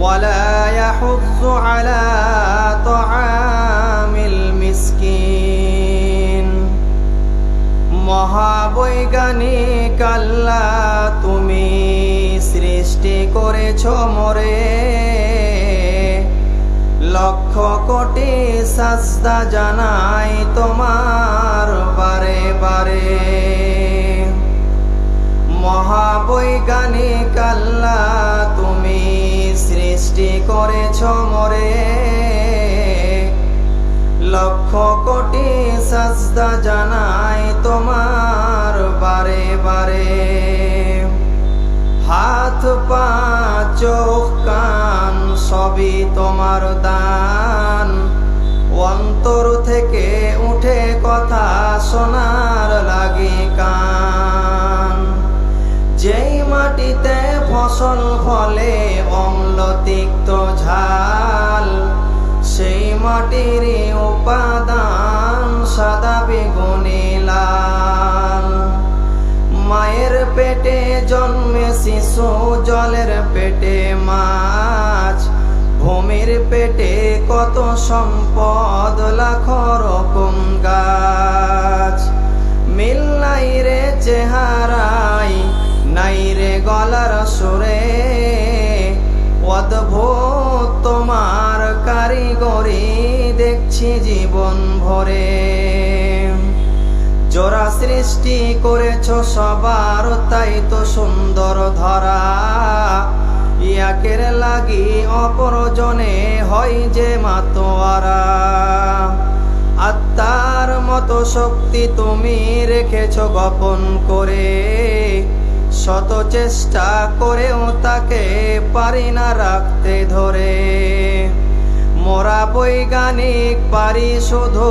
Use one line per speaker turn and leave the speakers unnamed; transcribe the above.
ولا يحض على طعام المسكين মহাবৈজ্ঞানিক আল্লাহ তুমি সৃষ্টি করেছ মোরে লক্ষ কোটি সাজদা জানাই তোমার বারে বারে করেছ মোরে। লক্ষ কোটি সাজদা জানাই তোমার বারে বারে। হাত, পা, চোখ, কান সবই তোমার দান। অন্তর থেকে উঠে কথা শোনার লাগে কান। যেই মাটিতে ফসল ফলে অম্ল তিক্ত ঝাল সেই মাটির উপাদান সাদা বেগুনি লাল। মায়ের পেটে জন্মে শিশু, জলের পেটে মাছ। ভূমির পেটে কত সম্পদ, লাখ রকম গাছ। মিল নাই রে চেহারাই নাই রে গলার সুরে। অদ্ভুত কারিগরি দেখছি জীবন ভরে। জোড়া সৃষ্টি করেছ সবার, তাই তো সুন্দর ধরা। ইয়াকের লাগি অপরজনে হয় যে মাতোয়ারা। আত্মার মতো শক্তি তুমি রেখেছ গোপন করে। শত চেষ্টা করেও তাকে পারি না রাখতে ধরে। বৈজ্ঞানিক পারি শুধু